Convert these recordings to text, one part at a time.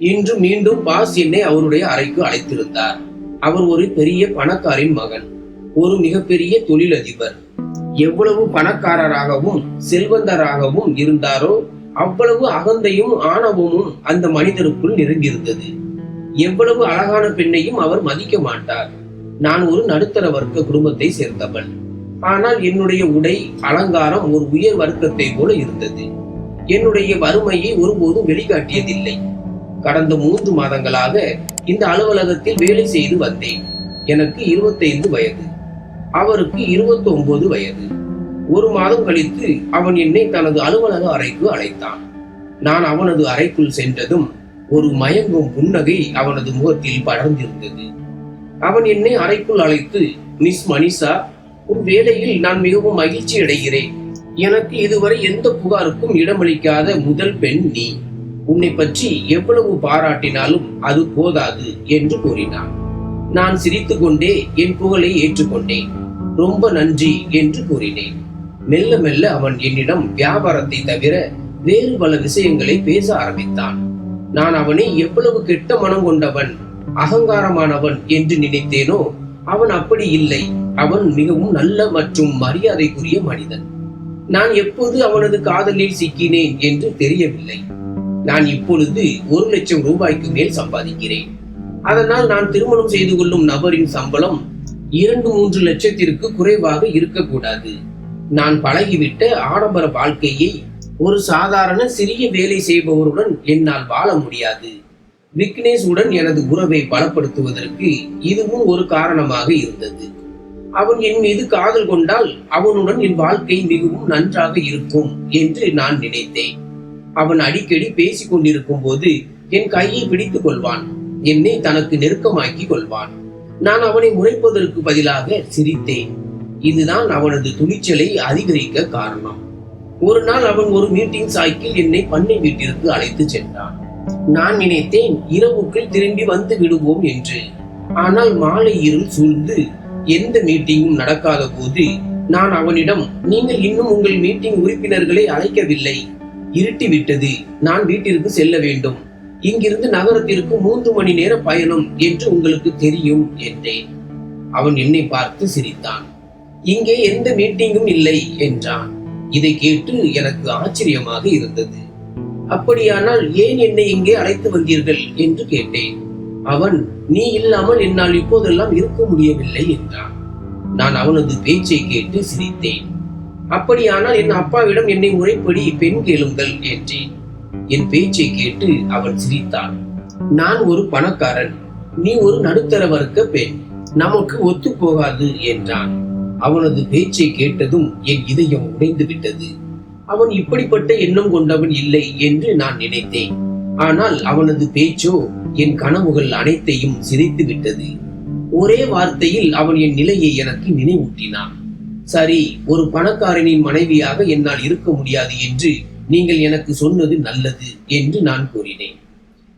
இன்று மீண்டும் பாஸ் என்னை அவருடைய அறைக்கு அழைத்திருந்தார். அவர் ஒரு பெரிய பணக்காரின் மகன் ஒரு மிகப்பெரிய தொழிலதிபர். எவ்வளவு பணக்காரராகவும் செல்வந்தராகவும் இருந்தாரோ அவ்வளவு அகந்தையும் ஆணவமும் அந்த மனிதருக்குள் நிறைந்திருந்தது. எவ்வளவு அழகான பெண்ணையும் அவர் மதிக்க மாட்டார். நான் ஒரு நடுத்தர வர்க்க குடும்பத்தை சேர்ந்தவன் ஆனால் என்னுடைய உடை அலங்காரம் ஒரு உயர் வர்க்கத்தை போல இருந்தது. என்னுடைய வறுமையை ஒருபோதும் வெளிக்காட்டியதில்லை. கடந்த மூன்று மாதங்களாக இந்த அலுவலகத்தில் வேலை செய்து வந்தேன். எனக்கு 25 வயது. அவருக்கு 29 வயது. ஒரு மாதம் கழித்து அவன் என்னை தனது அலுவலக அறைக்கு அழைத்தான். நான் அவனது அறைக்குள் சென்றதும் ஒரு மயங்கும் புன்னகை அவனது முகத்தில் படர்ந்திருந்தது. அவன் என்னை அறைக்குள் அழைத்து மிஸ் மனிஷா உன் வேலையில் நான் மிகவும் மகிழ்ச்சி அடைகிறேன் எனக்கு இதுவரை எந்த புகாருக்கும் இடமளிக்காத முதல் பெண் நீ. உன்னை பற்றி எவ்வளவு பாராட்டினாலும் அது போதாது என்று கூறினான். நான் சிரித்துக்கொண்டே என் புகழை ஏற்றுக்கொண்டேன். ரொம்ப நன்றி என்று கூறினேன். மெல்ல மெல்ல அவன் என்னிடம் வியாபாரத்தை தவிர வேறு பல விஷயங்களை பேச ஆரம்பித்தான். நான் அவனை எவ்வளவு கெட்ட மனம் கொண்டவன் அகங்காரமானவன் என்று நினைத்தேனோ அவன் அப்படி இல்லை. அவன் மிகவும் நல்ல மற்றும் மரியாதைக்குரிய மனிதன். நான் எப்போது அவனது காதலில் சிக்கினேன் என்று தெரியவில்லை. நான் இப்பொழுது ஒரு லட்சம் ரூபாய்க்கு மேல் சம்பாதிக்கிறேன். அதனால் நான் திருமணம் செய்து கொள்ளும் நபரின் சம்பளம் இரண்டு மூன்று லட்சத்திற்கு குறைவாக இருக்கக்கூடாது. நான் பழகிவிட்ட ஆடம்பர வாழ்க்கையை ஒரு சாதாரண சிறிய வேலை செய்பவருடன் என்னால் வாழ முடியாது. விக்னேஷ் உடன் எனது உறவை பலப்படுத்துவதற்கு இதுவும் ஒரு காரணமாக இருந்தது. அவன் என் மீது காதல் கொண்டால் அவனுடன் என் வாழ்க்கை மிகவும் நன்றாக இருக்கும் என்று நான் நினைத்தேன். அவன் அடிக்கடி பேசிக் கொண்டிருக்கும் போது என் கையை பிடித்துக் கொள்வான். என்னை தனக்கு நெருக்கமாக்கி கொள்வான். நான் அவனை முறைப்பதற்கு பதிலாக சிரித்தேன். இதுதான் அவனது துணிச்சலை அதிகரிக்க காரணம். ஒரு நாள் அவன் ஒரு மீட்டிங் சாய்க்கில் என்னை பண்ணை வீட்டிற்கு அழைத்து சென்றான். நான் நினைத்தேன் இரவுக்குள் திரும்பி வந்து விடுவோம் என்று. ஆனால் மாலை இருள் சூழ்ந்து எந்த மீட்டிங்கும் நடக்காத போது நான் அவனிடம் நீங்கள் இன்னும் உங்கள் மீட்டிங் உறுப்பினர்களை அழைக்கவில்லை. இருட்டி விட்டது நான் வீட்டிற்கு செல்ல வேண்டும். இங்கிருந்து நகரத்திற்கு மூன்று மணி நேர பயணம் என்று உங்களுக்கு தெரியும் என்றேன். அவன் என்னை பார்த்து சிரித்தான். இங்கே எந்த மீட்டிங்கும் இல்லை என்றான். இதை கேட்டு எனக்கு ஆச்சரியமாக இருந்தது. அப்படியானால் ஏன் என்னை இங்கே அழைத்து வந்தீர்கள் என்று கேட்டேன். அவன் நீ இல்லாமல் என்னால் இப்போதெல்லாம் இருக்க முடியவில்லை என்றான். நான் அவனது பேச்சை கேட்டு சிரித்தேன். அப்படியானால் என் அப்பாவிடம் என்னை முறைப்படி பெண் கேளுங்கள் என்றேன். என் பேச்சை கேட்டு அவன் சிரித்தான். நான் ஒரு பணக்காரன் நீ ஒரு நடுத்தர வர்க்க பெண் நமக்கு ஒத்து போகாது என்றான். அவனது பேச்சை கேட்டதும் என் இதயம் உடைந்து விட்டது. அவன் இப்படிப்பட்ட எண்ணம் கொண்டவன் இல்லை என்று நான் நினைத்தேன். ஆனால் அவனது பேச்சோ என் கனவுகள் அனைத்தையும் சிதைத்து விட்டது. ஒரே வார்த்தையில் அவன் என் நிலையை எனக்கு நினைவூட்டினான். சரி ஒரு பணக்காரனின் மனைவியாக என்னால் இருக்க முடியாது என்று நீங்கள் எனக்கு சொன்னது நல்லது என்று நான் கூறினேன்.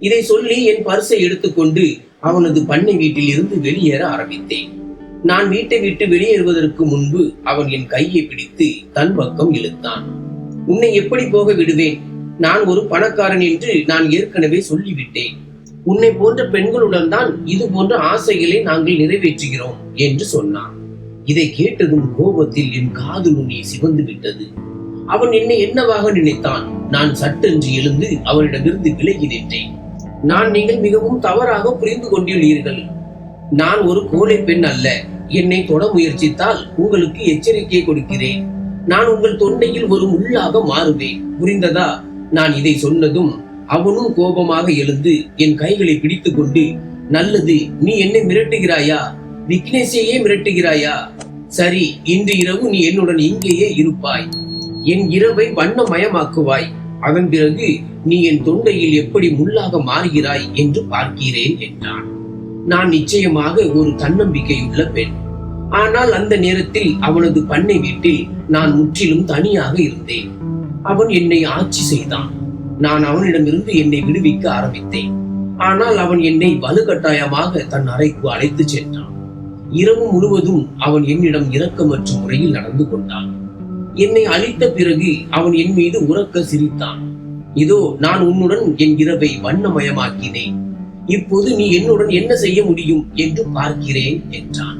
இதை சொல்லி என் பர்சை எடுத்துக்கொண்டு அவனது பண்ணை வீட்டில் இருந்து வெளியேற ஆரம்பித்தேன். நான் வீட்டை விட்டு வெளியேறுவதற்கு முன்பு அவன் என் கையை பிடித்து தன் பக்கம் இழுத்தான். உன்னை எப்படி போக விடுவேன்? நான் ஒரு பணக்காரன் என்று நான் ஏற்கனவே சொல்லிவிட்டேன். உன்னை போன்ற பெண்களுடன் தான் இது போன்ற ஆசைகளை நாங்கள் நிறைவேற்றுகிறோம் என்று சொன்னான். இதை கேட்டதும் கோபத்தில் என் காது நுனி சிவந்து விட்டது. அவன் என்னை என்னவாக நினைத்தான்? நான் சட்டென்று எழுந்து அவனிடமிருந்து விலகி நின்றேன். நான் நீங்கள் மிகவும் தவறாக புரிந்து கொண்டுள்ளீர்கள். நான் ஒரு கோழை பெண் அல்ல. என்னை தொட முயற்சித்தால் உங்களுக்கு எச்சரிக்கை கொடுக்கிறேன். நான் உங்கள் தொண்டையில் ஒரு முள்ளாக மாறுவேன். புரிந்ததா? நான் இதை சொன்னதும் அவனும் கோபமாக எழுந்து என் கைகளை பிடித்துக்கொண்டு நல்லது நீ என்னை மிரட்டுகிறாயா? விக்னேஷையே மிரட்டுகிறாயா? சரி இன்று இரவு நீ என்னுடன் இங்கேயே இருப்பாய். என் இரவை வண்ணமயமாக்குவாய். அதன் பிறகு நீ என் தொண்டையில் எப்படி முள்ளாக மாறுகிறாய் என்று பார்க்கிறேன் என்றான். நான் நிச்சயமாக ஒரு தன்னம்பிக்கையுள்ள பெண். ஆனால் அந்த நேரத்தில் அவனது பண்ணை வீட்டில் நான் முற்றிலும் தனியாக இருந்தேன். அவன் என்னை ஆட்சி செய்தான். நான் அவனிடமிருந்து என்னை விடுவிக்க ஆரம்பித்தேன். ஆனால் அவன் என்னை வலுக்கட்டாயமாக தன் அறைக்கு அழைத்து சென்றான். இரவு முழுவதும் அவன் என்னிடம் இரக்கமற்ற முறையில் நடந்து கொண்டான். என்னை அழித்த பிறகு அவன் என் மீது உறக்க சிரித்தான். இதோ நான் உன்னுடன் என் இரவை வண்ணமயமாக்கினேன். இப்போது நீ என்னுடன் என்ன செய்ய முடியும் என்று பார்க்கிறேன் என்றான்.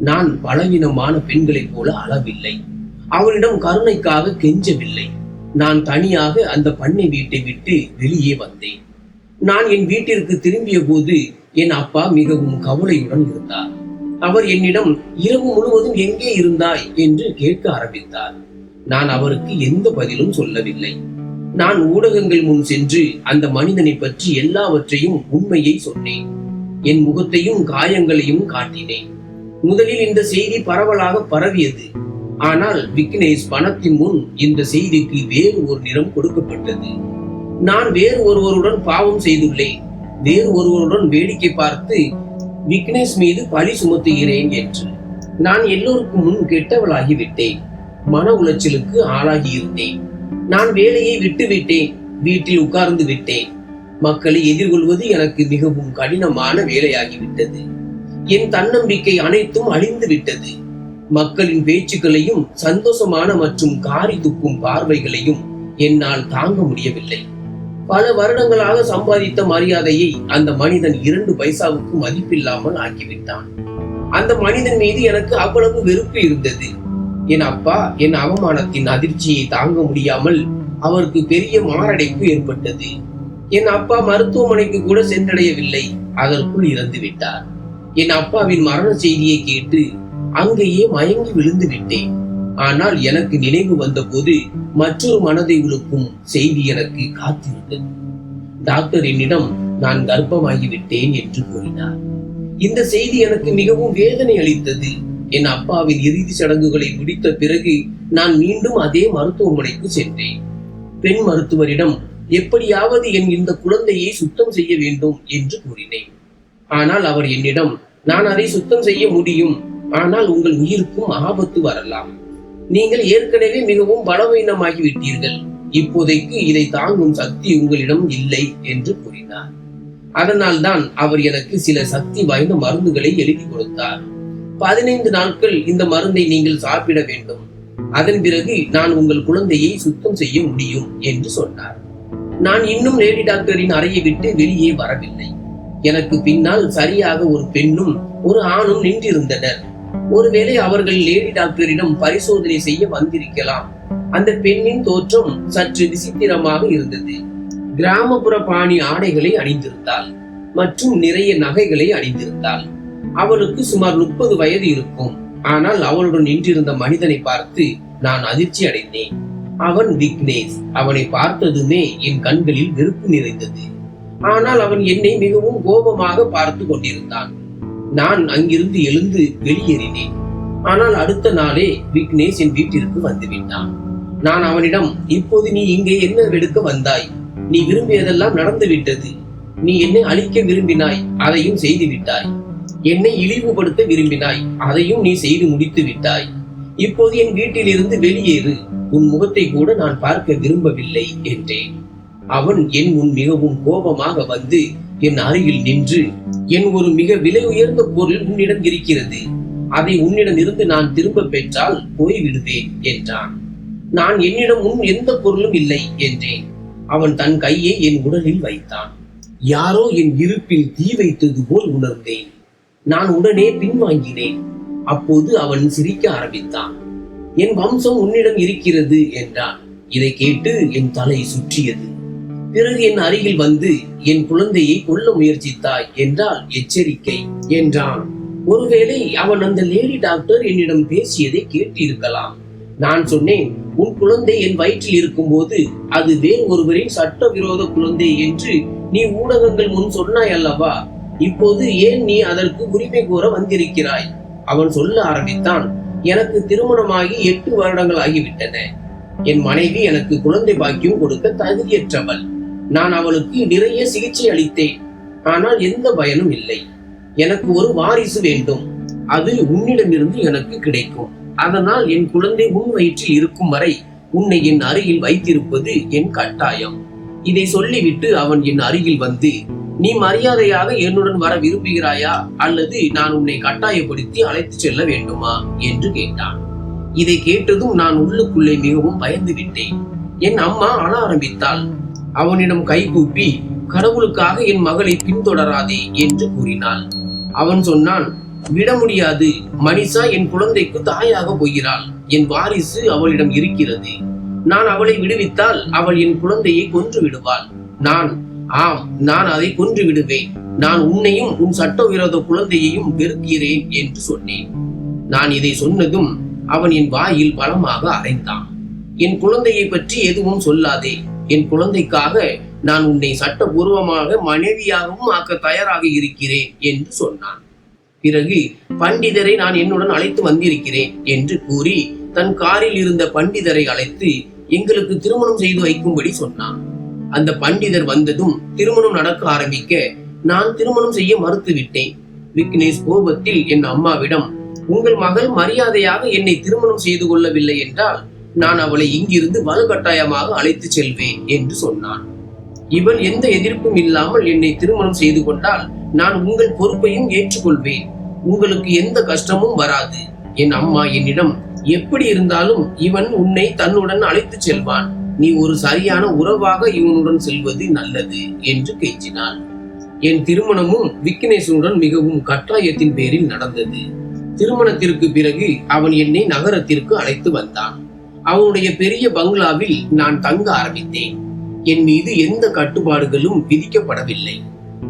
நான் பலவீனமான பெண்களைப் போல அளவில்லை. அவனிடம் கருணைக்காக கெஞ்சவில்லை. நான் தனியாக அந்த பண்ணை வீட்டை விட்டு வெளியே வந்தேன். நான் என் வீட்டிற்கு திரும்பிய போது என் அப்பா மிகவும் கவலையுடன் இருந்தார். அவர் என்னிடம் இரவு முழுவதும் எங்கே இருந்தாய்? என்று கேட்க ஆரம்பித்தார். நான் அவருக்கு எந்த பதிலும் சொல்லவில்லை. நான் ஊடகங்கள் முன் சென்று அந்த மனிதனை பற்றி எல்லாவற்றையும் உண்மையை சொன்னேன். என் முகத்தையும் காயங்களையும் காட்டினேன். முதலில் இந்த செய்தி பரவலாக பரவியது. ஆனால் விக்னேஷ் பணத்தின் முன் இந்த செய்திக்கு வேறு ஒரு நிறம் கொடுக்கப்பட்டது. நான் வேறு ஒருவருடன் பாவம் செய்துள்ளேன். வேறு ஒருவருடன் வேடிக்கை பார்த்து விக்னேஷ் மீது பழி சுமத்துகிறேன் என்று நான் எல்லோருக்கும் முன் கெட்டவளாகி விட்டேன் மன உளைச்சலுக்கு ஆளாகி இருந்தேன் நான் வேலையை விட்டு விட்டேன் வீட்டில் உட்கார்ந்து விட்டேன். மக்களை எதிர்கொள்வது எனக்கு மிகவும் கடினமான வேலையாகிவிட்டது. என் தன்னம்பிக்கை அனைத்தும் அழிந்து விட்டது. மக்களின் பேச்சுக்களையும் சந்தோஷமான மற்றும் காரி துப்பும் பார்வைகளையும் என்னால் தாங்க முடியவில்லை. பல வருடங்களாக சம்பாதித்த மரியாதையை அந்த மனிதன் இரண்டு பைசாவுக்கு மதிப்பில்லாமல் ஆக்கிவிட்டான். அந்த மனிதன் மீது எனக்கு அவ்வளவு வெறுப்பு இருந்தது. என் அப்பா என் அவமானத்தின் அதிர்ச்சியை தாங்க முடியாமல் அவருக்கு பெரிய மாரடைப்பு ஏற்பட்டது. என் அப்பா மருத்துவமனைக்கு கூட சென்றடையவில்லை. அதற்குள் இறந்து விட்டார். என் அப்பாவின் மரண செய்தியை கேட்டு அங்கேயே மயங்கி விழுந்து விட்டேன். ஆனால் எனக்கு நினைவு வந்தபோது மற்றொரு மனதை உழுக்கும் செய்தி எனக்கு காத்திருந்தது. டாக்டர் என்னிடம் நான் கர்ப்பமாகிவிட்டேன் என்று கூறினார். இந்த செய்தி எனக்கு மிகவும் வேதனை அளித்தது. என் அப்பாவின் இறுதி சடங்குகளை முடித்த பிறகு நான் மீண்டும் அதே மருத்துவமனைக்கு சென்றேன். பெண் மருத்துவரிடம் எப்படியாவது என் இந்த குழந்தையை சுத்தம் செய்ய வேண்டும் என்று கூறினேன். ஆனால் அவர் என்னிடம் நான் அதை சுத்தம் செய்ய முடியும். ஆனால் உங்கள் உயிருக்கும் ஆபத்து வரலாம். நீங்கள் ஏற்கனவே மிகவும் பலவீனமாகிவிட்டீர்கள். இப்போதைக்கு இதை தாங்கும் சக்தி உங்களிடம் இல்லை என்று கூறினார். அதனால் தான் அவர் எனக்கு சில சக்தி வாய்ந்த மருந்துகளை எழுதி கொடுத்தார். பதினைந்து நாட்கள் இந்த மருந்தை நீங்கள் சாப்பிட வேண்டும். அதன் பிறகு நான் உங்கள் குழந்தையை சுத்தம் செய்ய முடியும் என்று சொன்னார். நான் இன்னும் லேடி டாக்டரின் அறையை விட்டு வெளியே வரவில்லை. எனக்கு பின்னால் சரியாக ஒரு பெண்ணும் ஒரு ஆணும் நின்றிருந்தனர். ஒருவேளை அவர்கள் லேடி டாக்டரிடம் பரிசோதனை செய்ய வந்திருக்கலாம். அந்த பெண்ணின் தோற்றம் சற்று விசித்திரமாக இருந்தது. கிராமப்புற பாணி ஆடைகளை அணிந்திருந்தாள். மற்றும் நிறைய நகைகளை அணிந்திருந்தாள். அவளுக்கு சுமார் முப்பது வயது இருக்கும். ஆனால் அவளுடன் நின்றிருந்த மனிதனை பார்த்து நான் அதிர்ச்சி அடைந்தேன். அவன் விக்னேஷ். அவனை பார்த்ததுமே என் கண்களில் வெறுப்பு நிறைந்தது. ஆனால் அவன் என்னை மிகவும் கோபமாக பார்த்து கொண்டிருந்தான். நான் அங்கிருந்து எழுந்து வெளியேறினேன். ஆனால் அடுத்த நாளே விக்னேஷ் என் வீட்டிற்கு வந்துவிட்டான். நான் அவனிடம் இப்போது நீ இங்கே என்ன எடுக்க வந்தாய்? நீ விரும்பியதெல்லாம் நடந்துவிட்டது நீ என்னை அழிக்க விரும்பினாய் அதையும் செய்து விட்டாய். என்னை இழிவுபடுத்த விரும்பினாய் அதையும் நீ செய்து முடித்து விட்டாய். இப்போது என் வீட்டில் இருந்து வெளியேறு. உன் முகத்தை கூட நான் பார்க்க விரும்பவில்லை என்றேன். அவன் என் முன் மிகவும் கோபமாக வந்து என் அருகில் நின்று என் ஒரு மிக விலை உயர்ந்த பொருள் உன்னிடம் இருக்கிறது. அதை உன்னிடம் இருந்து நான் திரும்ப பெற்றால் போய்விடுவேன் என்றான். நான் என்னிடம் உன் எந்த பொருளும் இல்லை என்றேன். அவன் தன் கையை என் உடலில் வைத்தான். யாரோ என் இருப்பில் தீ வைத்தது போல் உணர்ந்தேன். நான் உடனே பின்வாங்கினேன். அப்போது அவன் சிரிக்க ஆரம்பித்தான். என் வம்சம் உன்னிடம் இருக்கிறது என்றான். இதை கேட்டு என் தலை சுற்றியது. பிறகு என் அருகில் வந்து என் குழந்தையை கொல்ல முயற்சித்தாய் என்றால் எச்சரிக்கை என்றான். ஒருவேளை அவன் அந்த லேடி டாக்டர் என்னிடம் பேசியதை கேட்டிருக்கலாம். நான் சொன்னேன் உன் குழந்தை என் வயிற்றில் இருக்கும்போது அது வேறு ஒருவரின் சட்டவிரோத குழந்தை என்று நீ ஊடகங்கள் முன் சொன்னாய் அல்லவா? இப்போது ஏன் நீ அதற்கு உரிமை கோர வந்திருக்கிறாய்? அவன் சொல்ல ஆரம்பித்தான் எனக்கு திருமணமாகி எட்டு வருடங்கள் ஆகிவிட்டன. என் மனைவி எனக்கு குழந்தை பாக்கியம் கொடுக்க தகுதியற்றவள். நான் அவளுக்கு நிறைய சிகிச்சை அளித்தேன். ஆனால் எந்த பயனும் இல்லை. எனக்கு ஒரு வாரிசு வேண்டும். அது உன்னிடமிருந்து எனக்கு கிடைக்கும். அதனால் என் குழந்தை உன் வயிற்றில் இருக்கும் வரை உன்னை என் அருகில் வைத்திருப்பது என் கட்டாயம். இதை சொல்லிவிட்டு அவன் என் அருகில் வந்து நீ மரியாதையாக என்னுடன் வர விரும்புகிறாயா? அல்லது நான் உன்னை கட்டாயப்படுத்தி அழைத்து செல்ல வேண்டுமா? என்று கேட்டான். இதை கேட்டதும் நான் உள்ளுக்குள்ளே மிகவும் பயந்து விட்டேன். என் அம்மா அழ ஆரம்பித்தாள். அவனிடம் கைகூப்பி கடவுளுக்காக என் மகளை பின்தொடராதே என்று கூறினாள். அவன் சொன்னான் விட முடியாது மனிஷா என் குழந்தைக்கு தாயாக போகிறாள். என் வாரிசு அவளிடம் இருக்கிறது. நான் அவளை விடுவித்தால் அவள் என் குழந்தையை கொன்று விடுவாள். நான் ஆம் நான் அதை கொன்று விடுவேன். நான் உன்னையும் உன் சட்டவிரோத குழந்தையையும் வெறுக்கிறேன் என்று சொன்னேன். நான் இதை சொன்னதும் அவன் என் வாயில் பலமாக அரைந்தான். என் குழந்தையை பற்றி எதுவும் சொல்லாதே என் குழந்தைக்காக நான் உன்னை சட்டபூர்வமாக மனைவியாகவும் ஆக்க தயாராக இருக்கிறேன் என்று சொன்னான். பிறகு பண்டிதரை நான் என்னுடன் அழைத்து வந்திருக்கிறேன் என்று கூறி தன் காரில் இருந்த பண்டிதரை அழைத்து எங்களுக்கு திருமணம் செய்து வைக்கும்படி சொன்னான். அந்த பண்டிதர் வந்ததும் திருமணம் நடக்க ஆரம்பிக்க நான் திருமணம் செய்ய மறுத்துவிட்டேன். விக்னேஷ் கோபத்தில் என் அம்மாவிடம் உங்கள் மகள் மரியாதையாக என்னை திருமணம் செய்து கொள்ளவில்லை என்றால் நான் அவளை இங்கிருந்து வலுக்கட்டாயமாக அழைத்து செல்வேன் என்று சொன்னான். இவள் எந்த எதிர்ப்பும் இல்லாமல் என்னை திருமணம் செய்து கொண்டால் நான் உங்கள் பொறுப்பையும் ஏற்றுக்கொள்வேன். உங்களுக்கு எந்த கஷ்டமும் வராது. என் அம்மா என்னிடம் எப்படி இருந்தாலும் இவன் உன்னை தன்னுடன் அழைத்து செல்வான். நீ ஒரு சரியான உறவாக இவனுடன் செல்வது நல்லது என்று கெஞ்சினாள். என் திருமணமும் விக்னேஷனுடன் மிகவும் கட்டாயத்தின் பேரில் நடந்தது. திருமணத்திற்கு பிறகு அவன் என்னை நகரத்திற்கு அழைத்து வந்தான். அவனுடைய பெரிய பங்களாவில் நான் தங்க ஆரம்பித்தேன். என் மீது எந்த கட்டுப்பாடுகளும் விதிக்கப்படவில்லை.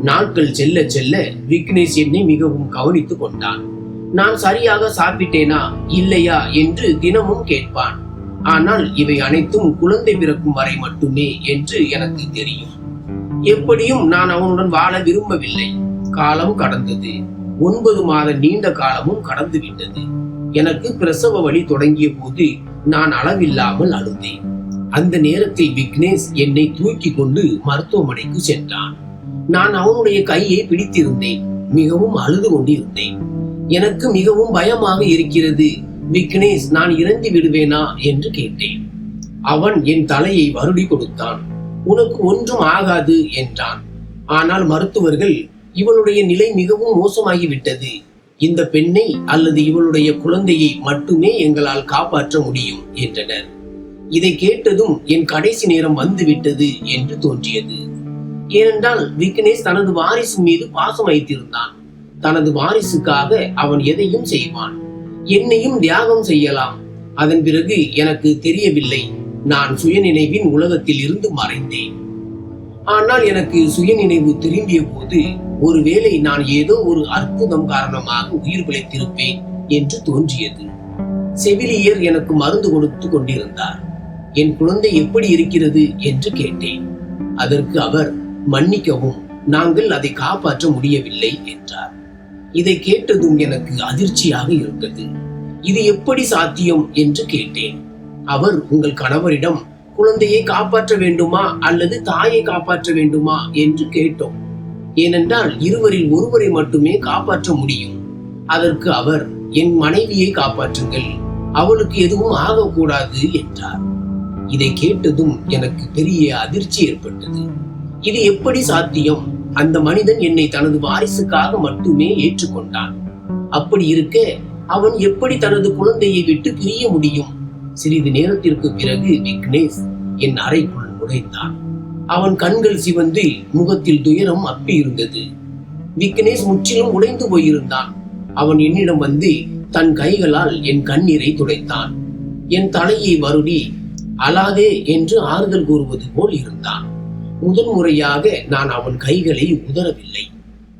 நாட்கள் செல்ல செல்ல விக்னேஷ் என்னை மிகவும் கவனித்துக் கொண்டான். நான் சரியாக சாப்பிட்டேனா? இல்லையா? என்று தினமும் கேட்பான். ஆனால் இவை அனைத்தும் குழந்தை பிறக்கும் வரை மட்டுமே என்று எனக்கு தெரியும். எப்படியும் நான் அவனுடன் வாழ விரும்பவில்லை. காலம் கடந்தது. ஒன்பது மாத நீண்ட காலமும் கடந்து விட்டது. எனக்கு பிரசவ வழி தொடங்கிய போது நான் அளவில்லாமல் அழுதேன் அந்த நேரத்தில் விக்னேஷ் என்னை தூக்கி கொண்டு மருத்துவமனைக்கு சென்றான். நான் அவனுடைய கையை பிடித்திருந்தேன். மிகவும் அழுது கொண்டிருந்தேன். எனக்கு மிகவும் பயமாக இருக்கிறது. விக்னேஷ் நான் இறந்து விடுவேனா என்று கேட்டேன். அவன் என் தலையை வருடி கொடுத்தான். உனக்கு ஒன்றும் ஆகாது என்றான். ஆனால் மருத்துவர்கள் இவனுடைய நிலை மிகவும் மோசமாகிவிட்டது. இந்த பெண்ணை அல்லது இவளுடைய குழந்தையை மட்டுமே எங்களால் காப்பாற்ற முடியும் என்றனர். இதை கேட்டதும் என் கடைசி நேரம் வந்துவிட்டது என்று தோன்றியது. ஏனென்றால் விக்னேஷ் தனது வாரிசு மீது பாசம் வைத்திருந்தான். தனது வாரிசுக்காக அவன் எதையும் செய்வான். என்னையும் தியாகம் செய்யலாம். அதன் பிறகு எனக்கு தெரியவில்லை. நான் சுயநினைவின் உலகத்தில் இருந்து மறைந்தேன். ஆனால் எனக்கு சுயநினைவு திரும்பிய போது ஒருவேளை நான் ஏதோ ஒரு அற்புதம் காரணமாக உயிர் பிழைத்திருப்பேன் என்று தோன்றியது. செவிலியர் எனக்கு மருந்து கொடுத்து கொண்டிருந்தார். என் குழந்தை எப்படி இருக்கிறது? என்று கேட்டேன். அதற்கு அவர் மன்னிக்கவும் நாங்கள் அதை காப்பாற்ற முடியவில்லை என்றார். இதை கேட்டதும் எனக்கு அதிர்ச்சியாக இருந்தது. இது எப்படி சாத்தியம்? என்று கேட்டேன். அவர் உங்கள் கணவரிடம் குழந்தையை காப்பாற்ற வேண்டுமா அல்லது தாயை காப்பாற்ற வேண்டுமா? என்று கேட்டோம். ஏனென்றால் இருவரில் ஒருவரை மட்டுமே காப்பாற்ற முடியும். அதற்கு அவர் என் மனைவியை காப்பாற்றுங்கள். அவளுக்கு எதுவும் ஆகக்கூடாது என்றார். இதை கேட்டதும் எனக்கு பெரிய அதிர்ச்சி ஏற்பட்டது. இது எப்படி சாத்தியம்? அந்த மனிதன் என்னை தனது வாரிசுக்காக மட்டுமே ஏற்றுக்கொண்டான். அப்படி இருக்க அவன் எப்படி தனது குழந்தையை விட்டு பிரிய முடியும்? சிறிது நேரத்திற்கு பிறகு விக்னேஷ் என் அறைக்குள் நுழைந்தான். அவன் கண்கள் சிவந்து முகத்தில் துயரம் அப்பி இருந்தது. விக்னேஷ் முற்றிலும் உடைந்து போயிருந்தான். அவன் என்னிடம் வந்து தன் கைகளால் என் கண்ணீரை துடைத்தான். என் தலையை வருடி அழாதே என்று ஆறுதல் கூறுவது போல் இருந்தான். முதன் முறையாக நான் அவன் கைகளை உதறவில்லை.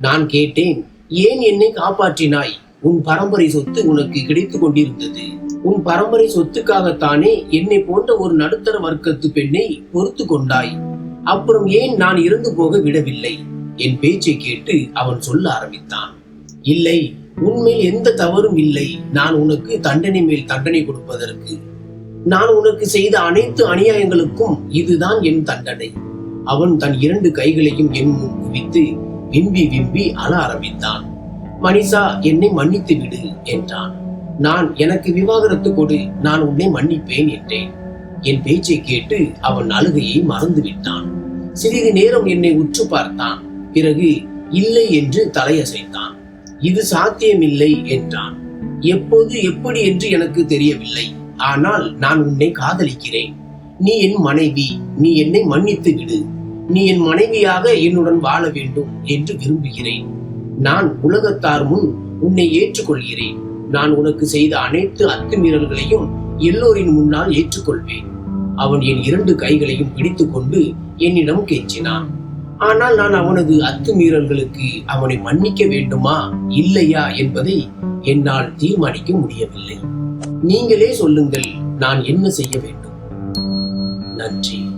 நான் கேட்டேன் ஏன் என்னை காப்பாற்றினாய்? உன் பரம்பரை சொத்து உனக்கு கிடைத்துக் கொண்டிருந்தது. உன் பரம்பரை சொத்துக்காகத்தானே என்னை போன்ற ஒரு நடுத்தர வர்க்கத்து பெண்ணை பொறுத்து கொண்டாய். அப்புறம் ஏன் நான் இறந்து போக விடவில்லை? என் பேச்சை கேட்டு அவன் சொல்ல ஆரம்பித்தான். இல்லை உன்மேல் எந்த தவறும் இல்லை. நான் உனக்கு தண்டனை மேல் தண்டனை கொடுப்பதற்கு. நான் உனக்கு செய்த அனைத்து அநியாயங்களுக்கும் இதுதான் என் தண்டனை. அவன் தன் இரண்டு கைகளையும் என் முன் குவித்து விம்பி விம்பி அழ ஆரம்பித்தான். மனிஷா என்னை மன்னித்து விடு என்றான். நான் எனக்கு விவாகரத்து கொடு. நான் உன்னை மன்னிப்பேன் என்றேன். என் பேச்சை கேட்டு அவன் அழுகையை மறந்து விட்டான் சிறிது நேரம் என்னை உற்று பார்த்தான். பிறகு இல்லை என்று தலையசைத்தான். இது சாத்தியமில்லை என்றான். எப்போது எப்படி என்று எனக்கு தெரியவில்லை. ஆனால் நான் உன்னை காதலிக்கிறேன். நீ என் மனைவி. நீ என்னை மன்னித்து விடு. நீ என் மனைவியாக என்னுடன் வாழ வேண்டும் என்று விரும்புகிறேன். நான் உலகத்தார் முன் உன்னை ஏற்றுக்கொள்கிறேன். நான் உனக்கு செய்த அனைத்து அத்துமீறல்களையும் எல்லோரின் முன்னால் ஏற்றுக்கொள்வேன். அவன் என் இரண்டு கைகளையும் பிடித்துக்கொண்டு என்னிடம் கெஞ்சினான் ஆனால் நான் அவனது அத்துமீறல்களுக்கு அவனை மன்னிக்க வேண்டுமா இல்லையா என்பதை என்னால் தீர்மானிக்க முடியவில்லை. நீங்களே சொல்லுங்கள் நான் என்ன செய்ய வேண்டும்? நன்றி.